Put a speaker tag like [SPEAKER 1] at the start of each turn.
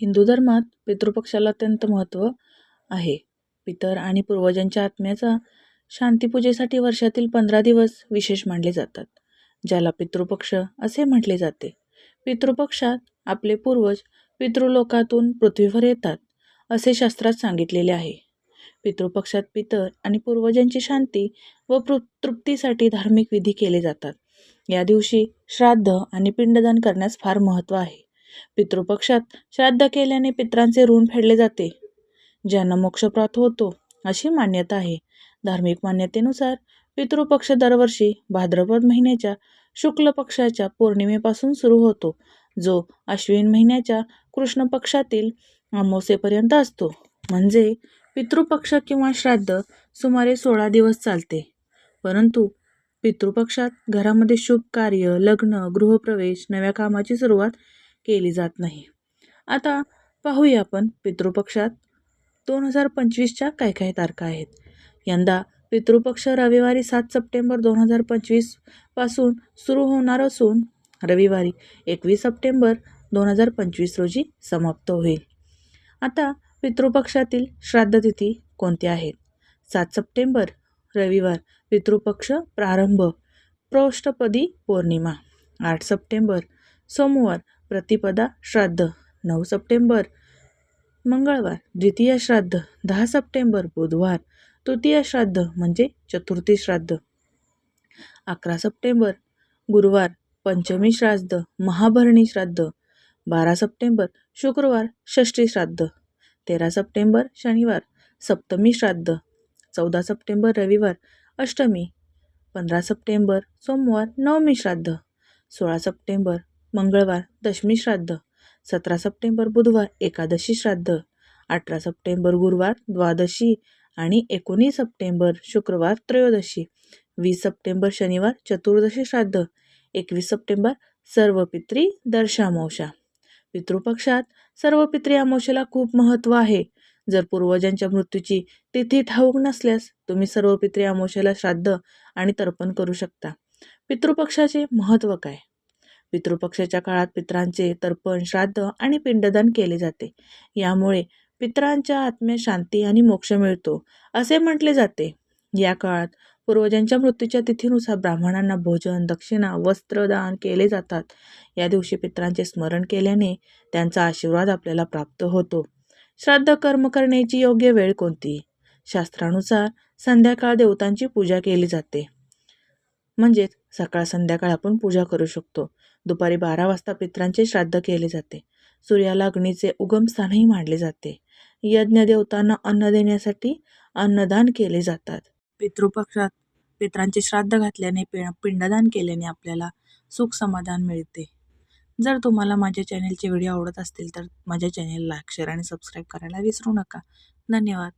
[SPEAKER 1] हिंदू धर्मात पितृपक्षाला अत्यंत महत्त्व आहे. पितर आणि पूर्वजांच्या आत्म्याचा शांतीपूजेसाठी वर्षातील पंधरा दिवस विशेष मानले जातात ज्याला पितृपक्ष असे म्हटले जाते. पितृपक्षात आपले पूर्वज पितृलोकातून पृथ्वीवर येतात असे शास्त्रात सांगितलेले आहे. पितृपक्षात पितर आणि पूर्वजांची शांती व पृ तृप्तीसाठी धार्मिक विधी केले जातात. या दिवशी श्राद्ध आणि पिंडदान करण्यास फार महत्त्व आहे. पितृपक्षात श्राद्ध केल्याने पित्रांचे ऋण फेडले जाते. ज्यांना मोक्षप्राप्त होतो अशी मान्यता आहे. धार्मिक मान्यतेनुसार पितृपक्ष दरवर्षी भाद्रपद महिन्याच्या शुक्ल पक्षाच्या पौर्णिमेपासून सुरू होतो जो अश्विन महिन्याच्या कृष्ण पक्षातील अमावस्येपर्यंत असतो. म्हणजे पितृपक्ष किंवा श्राद्ध सुमारे सोळा दिवस चालते. परंतु पितृपक्षात घरामध्ये शुभ कार्य लग्न गृहप्रवेश नव्या कामाची सुरुवात केली जात नाही. आता पाहूया आपण पितृपक्षात दोन हजार पंचवीसच्या काय काय तारखा आहेत. यंदा पितृपक्ष रविवारी सात सप्टेंबर दोन हजार पंचवीसपासून सुरू होणार असून रविवारी एकवीस सप्टेंबर दोन हजार पंचवीस रोजी समाप्त होईल. आता पितृपक्षातील श्राद्धतिथी कोणत्या आहेत? सात सप्टेंबर रविवार पितृपक्ष प्रारंभ प्रोष्ठपदी पौर्णिमा. आठ सप्टेंबर सोमवार प्रतिपदा श्राद्ध नऊ सप्टेंबर. मंगळवार द्वितीय श्राद्ध दहा सप्टेंबर बुधवार. तृतीय श्राद्ध म्हणजे चतुर्थी श्राद्ध. अकरा सप्टेंबर गुरुवार पंचमी श्राद्ध महाभरणी श्राद्ध. बारा सप्टेंबर शुक्रवार षष्ठी श्राद्ध. तेरा सप्टेंबर शनिवार सप्तमी श्राद्ध. चौदा सप्टेंबर रविवार अष्टमी. पंधरा सप्टेंबर सोमवार नवमी श्राद्ध. सोळा सप्टेंबर मंगळवार दशमी श्राद्ध. सतरा सप्टेंबर बुधवार एकादशी श्राद्ध. अठरा सप्टेंबर गुरुवार द्वादशी आणि एकोणीस सप्टेंबर शुक्रवार त्रयोदशी. वीस सप्टेंबर शनिवार चतुर्दशी श्राद्ध. एकवीस सप्टेंबर सर्व पित्री दर्शामोशा पितृपक्षात सर्व पित्री अमावशेला खूप महत्त्व आहे. जर पूर्वजांच्या मृत्यूची तिथी ठाऊक नसल्यास तुम्ही सर्व पित्री अमावशेला श्राद्ध आणि तर्पण करू शकता. पितृपक्षाचे महत्त्व काय? पितृपक्षाच्या काळात पितरांचे तर्पण श्राद्ध आणि पिंडदान केले जाते. यामुळे पितरांच्या आत्म्यात शांती आणि मोक्ष मिळतो असे म्हटले जाते. या काळात पूर्वजांच्या मृत्यूच्या तिथीनुसार ब्राह्मणांना भोजन दक्षिणा वस्त्रदान केले जातात. या दिवशी पितरांचे स्मरण केल्याने त्यांचा आशीर्वाद आपल्याला प्राप्त होतो. श्राद्ध कर्म करण्याची योग्य वेळ कोणती? शास्त्रानुसार संध्याकाळ देवतांची पूजा केली जाते. म्हणजेच सकाळ संध्याकाळ आपण पूजा करू शकतो. दुपारी बारा वाजता पित्रांचे श्राद्ध केले जाते. सूर्याला अग्नीचे उगमस्थानही मानले जाते. यज्ञ देवतांना अन्न देण्यासाठी अन्नदान केले जातात. पितृपक्षात पित्रांचे श्राद्ध घातल्याने पि पिंडदान केल्याने आपल्याला सुख समाधान मिळते. जर तुम्हाला माझ्या चॅनेलचे व्हिडिओ आवडत असतील तर माझ्या चॅनेलला अक्षर शेअर आणि सबस्क्राईब करायला विसरू नका. धन्यवाद.